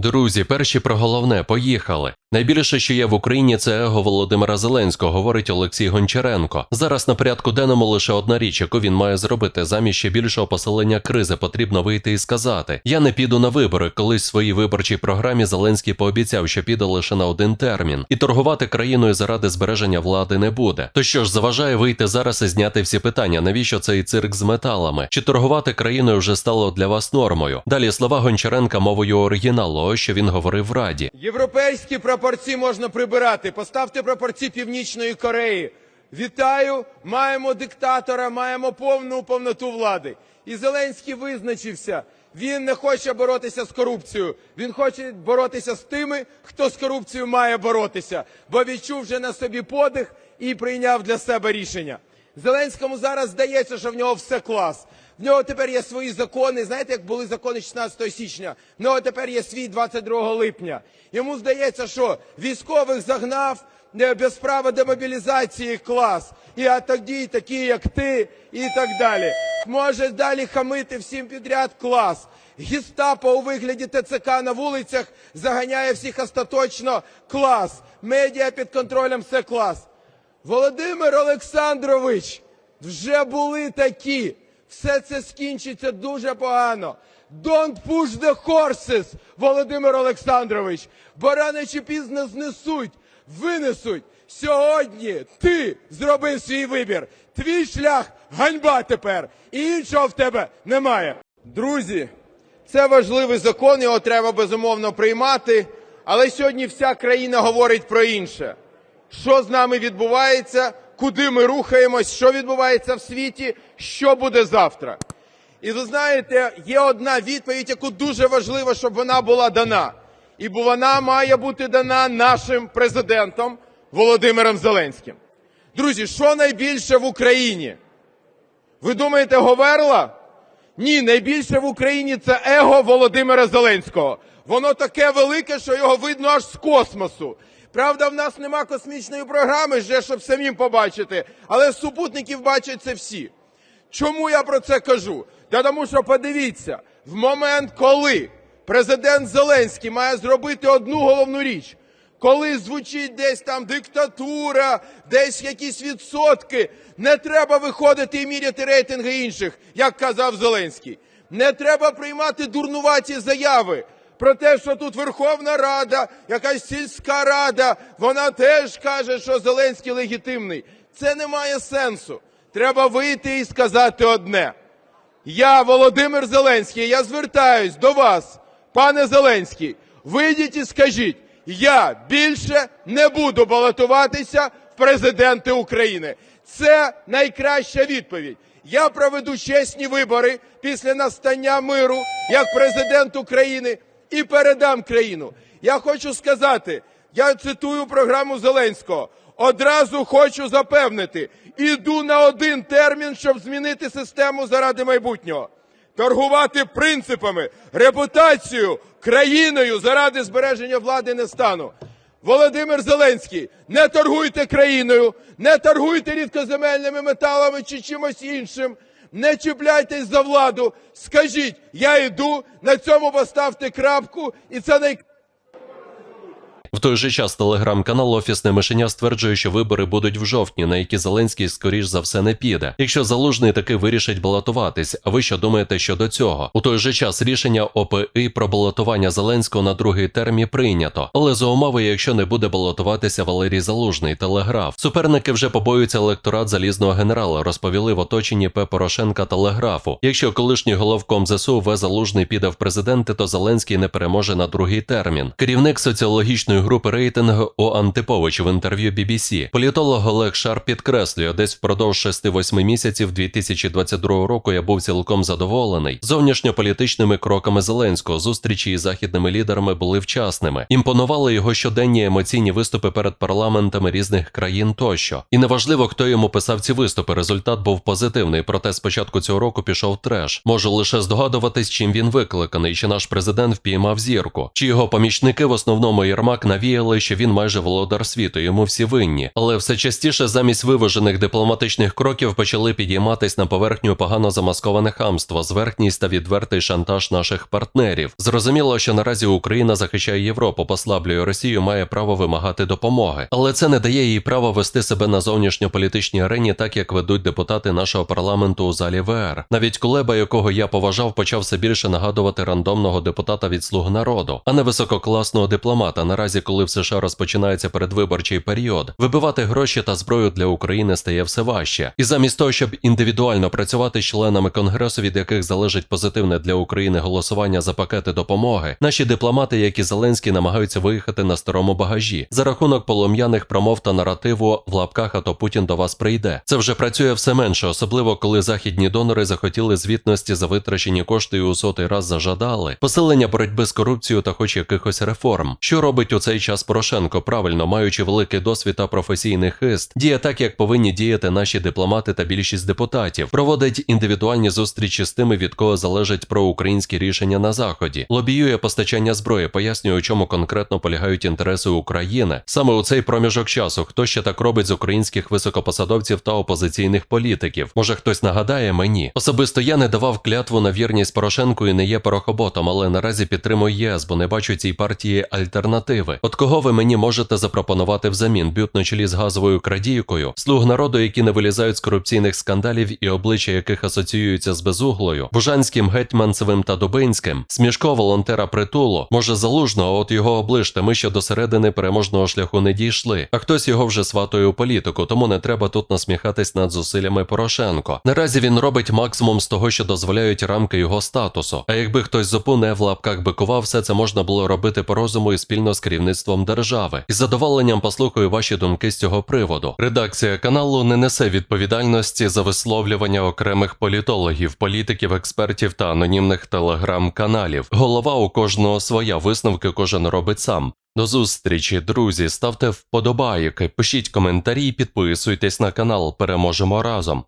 Друзі, перші про головне, поїхали. Найбільше, що є в Україні, це его Володимира Зеленського, говорить Олексій Гончаренко. Зараз на порядку денному лише одна річ, яку він має зробити. Замість ще більшого посилення кризи потрібно вийти і сказати: Я не піду на вибори. Колись в своїй виборчій програмі Зеленський пообіцяв, що піде лише на один термін, і торгувати країною заради збереження влади не буде. То що ж заважає вийти зараз і зняти всі питання? Навіщо цей цирк з металами? Чи торгувати країною вже стало для вас нормою? Далі слова Гончаренка мовою оригіналу, ось що він говорив в Раді. Європейські прапорці можна прибирати. Поставте прапорці Північної Кореї. Вітаю! Маємо диктатора, маємо повну повноту влади. І Зеленський визначився. Він не хоче боротися з корупцією. Він хоче боротися з тими, хто з корупцією має боротися, бо відчув вже на собі подих і прийняв для себе рішення. Зеленському зараз здається, що в нього все клас. В нього тепер є свої закони. Знаєте, як були закони 16 січня? В нього тепер є свій 22 липня. Йому здається, що військових загнав е, без права демобілізації клас. І а тоді такі, як ти, і так далі. Може далі хамити всім підряд клас. Гестапо у вигляді ТЦК на вулицях заганяє всіх остаточно клас. Медіа під контролем все клас. Володимир Олександрович, вже були такі. Все це скінчиться дуже погано. Don't push the horses, Володимир Олександрович, бо рано чи пізно знесуть, винесуть. Сьогодні ти зробив свій вибір. Твій шлях ганьба тепер. І іншого в тебе немає. Друзі, це важливий закон, його треба безумовно приймати. Але сьогодні вся країна говорить про інше що з нами відбувається, куди ми рухаємось, що відбувається в світі, що буде завтра. І ви знаєте, є одна відповідь, яку дуже важливо, щоб вона була дана. І вона має бути дана нашим президентом Володимиром Зеленським. Друзі, що найбільше в Україні? Ви думаєте, Говерла? Ні, найбільше в Україні це его Володимира Зеленського. Воно таке велике, що його видно аж з космосу. Правда, в нас нема космічної програми, вже щоб самим побачити, але супутників бачать це всі. Чому я про це кажу? Та тому що подивіться, в момент, коли президент Зеленський має зробити одну головну річ, коли звучить десь там диктатура, десь якісь відсотки, не треба виходити і міряти рейтинги інших, як казав Зеленський. Не треба приймати дурнуваті заяви про те, що тут Верховна Рада, якась сільська рада, вона теж каже, що Зеленський легітимний. Це не має сенсу. Треба вийти і сказати одне. Я, Володимир Зеленський, я звертаюсь до вас, пане Зеленський, вийдіть і скажіть, я більше не буду балотуватися в президенти України. Це найкраща відповідь. Я проведу чесні вибори після настання миру як президент України і передам країну. Я хочу сказати, я цитую програму Зеленського. Одразу хочу запевнити, іду на один термін, щоб змінити систему заради майбутнього. Торгувати принципами, репутацією, країною заради збереження влади не стану. Володимир Зеленський, не торгуйте країною, не торгуйте рідкоземельними металами чи чимось іншим. Не чіпляйтесь за владу. Скажіть, я йду, на цьому поставте крапку, і це най... В той же час телеграм-канал Офісне мишеня стверджує, що вибори будуть в жовтні, на які Зеленський скоріш за все не піде. Якщо залужний таки вирішить балотуватись, а ви що думаєте щодо цього? У той же час рішення ОПІ про балотування Зеленського на другий термі прийнято, але за умови, якщо не буде балотуватися Валерій Залужний, телеграф. Суперники вже побоюються електорат залізного генерала, розповіли в оточенні П. Порошенка телеграфу. Якщо колишній головком ЗСУ В. Залужний піде в президенти, то Зеленський не переможе на другий термін. Керівник соціологічної групи рейтингу О. Антипович в інтерв'ю BBC. Політолог Олег Шар підкреслює, десь впродовж 6-8 місяців 2022 року я був цілком задоволений. Зовнішньополітичними кроками Зеленського зустрічі із західними лідерами були вчасними. Імпонували його щоденні емоційні виступи перед парламентами різних країн тощо. І неважливо, хто йому писав ці виступи. Результат був позитивний. Проте з початку цього року пішов треш. Можу лише здогадуватись, чим він викликаний, чи наш президент впіймав зірку, чи його помічники в основному Єрмак навіяли, що він майже володар світу, йому всі винні. Але все частіше замість виважених дипломатичних кроків почали підійматись на поверхню погано замасковане хамство, зверхність та відвертий шантаж наших партнерів. Зрозуміло, що наразі Україна захищає Європу, послаблює Росію, має право вимагати допомоги, але це не дає їй права вести себе на зовнішньополітичній арені, так як ведуть депутати нашого парламенту у залі ВР. Навіть Кулеба, якого я поважав, почав все більше нагадувати рандомного депутата від слуг народу, а не висококласного дипломата. Наразі, коли в США розпочинається передвиборчий період, вибивати гроші та зброю для України стає все важче. І замість того, щоб індивідуально працювати з членами конгресу, від яких залежить позитивне для України голосування за пакети допомоги, наші дипломати, як і Зеленський, намагаються виїхати на старому багажі за рахунок полум'яних промов та наративу в лапках, а то Путін до вас прийде. Це вже працює все менше, особливо коли західні донори захотіли звітності за витрачені кошти і у сотий раз зажадали посилення боротьби з корупцією та хоч якихось реформ. Що робить у цей час Порошенко? Правильно, маючи великий досвід та професійний хист, діє так, як повинні діяти наші дипломати та більшість депутатів. Проводить індивідуальні зустрічі з тими, від кого залежать проукраїнські рішення на заході, лобіює постачання зброї, пояснює, у чому конкретно полягають інтереси України. Саме у цей проміжок часу, хто ще так робить з українських високопосадовців та опозиційних політиків. Може, хтось нагадає мені. Особисто я не давав клятву на вірність Порошенку і не є порохоботом, але наразі підтримую ЄС, бо не бачу цій партії альтернативи. От кого ви мені можете запропонувати взамін? Б'ють на чолі з газовою крадійкою, слуг народу, які не вилізають з корупційних скандалів і обличчя яких асоціюються з безуглою, Бужанським, Гетьманцевим та Дубинським, смішко волонтера притулу, може залужного, от його оближте. Ми ще до середини переможного шляху не дійшли, а хтось його вже сватує у політику, тому не треба тут насміхатись над зусиллями Порошенко. Наразі він робить максимум з того, що дозволяють рамки його статусу. А якби хтось з не в лапках бикував, все це можна було робити по розуму і спільно з керівництвом держави. Із задоволенням послухаю ваші думки з цього приводу. Редакція каналу не несе відповідальності за висловлювання окремих політологів, політиків, експертів та анонімних телеграм-каналів. Голова у кожного своя висновки кожен робить сам. До зустрічі, друзі. Ставте вподобайки, пишіть коментарі, підписуйтесь на канал. Переможемо разом.